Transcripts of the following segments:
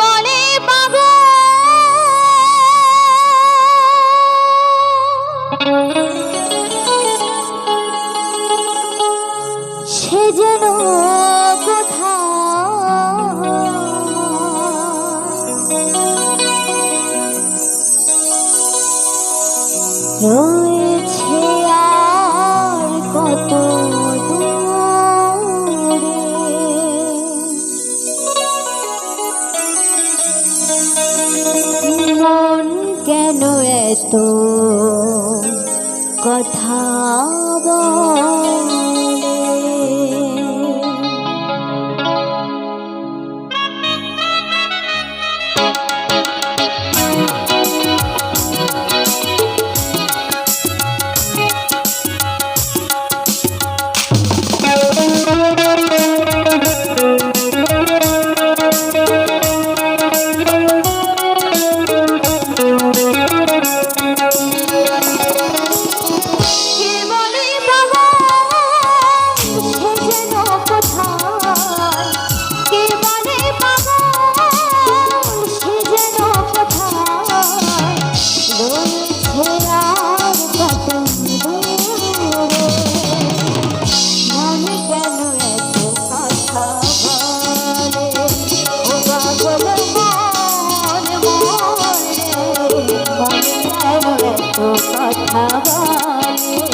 বলে esto. हवाले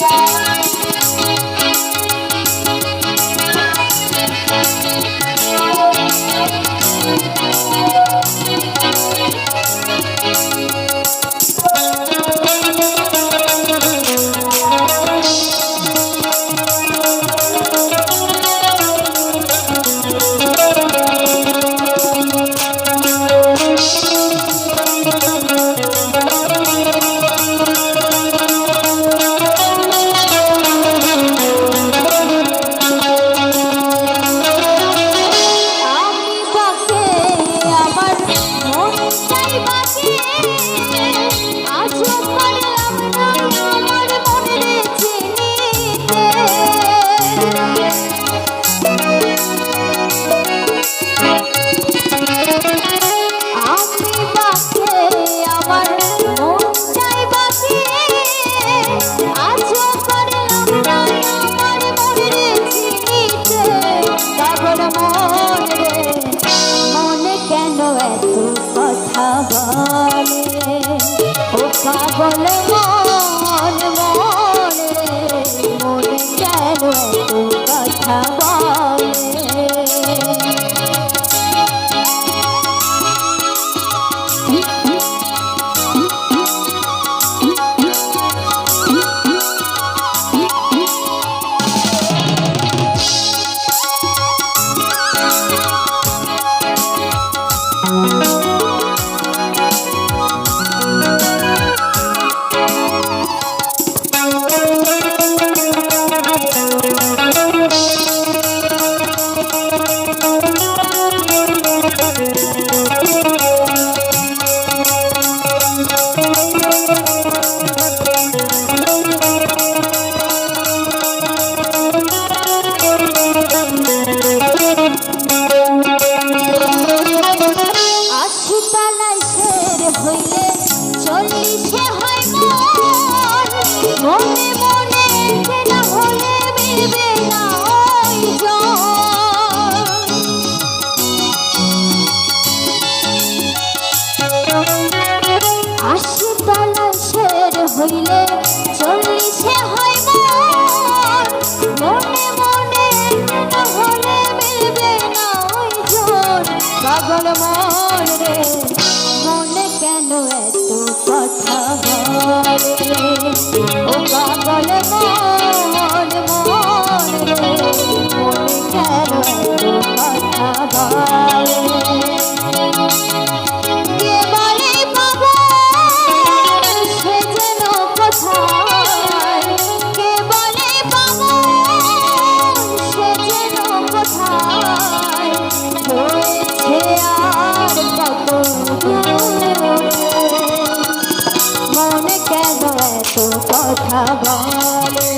Bye. কেন এত কথা বলে। ও পাগল মন মনে মন কেন এত কথা বলে। ও পাগল মন কথা বলে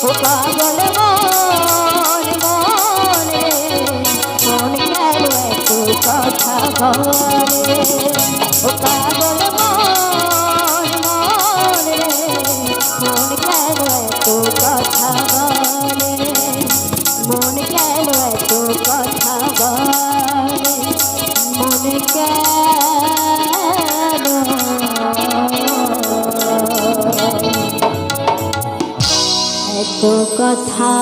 ও পাগল মন মন মন কথা বলে পাগল মন মন মন এত কথা বলে মন কেন এত কথা বলে মন কথা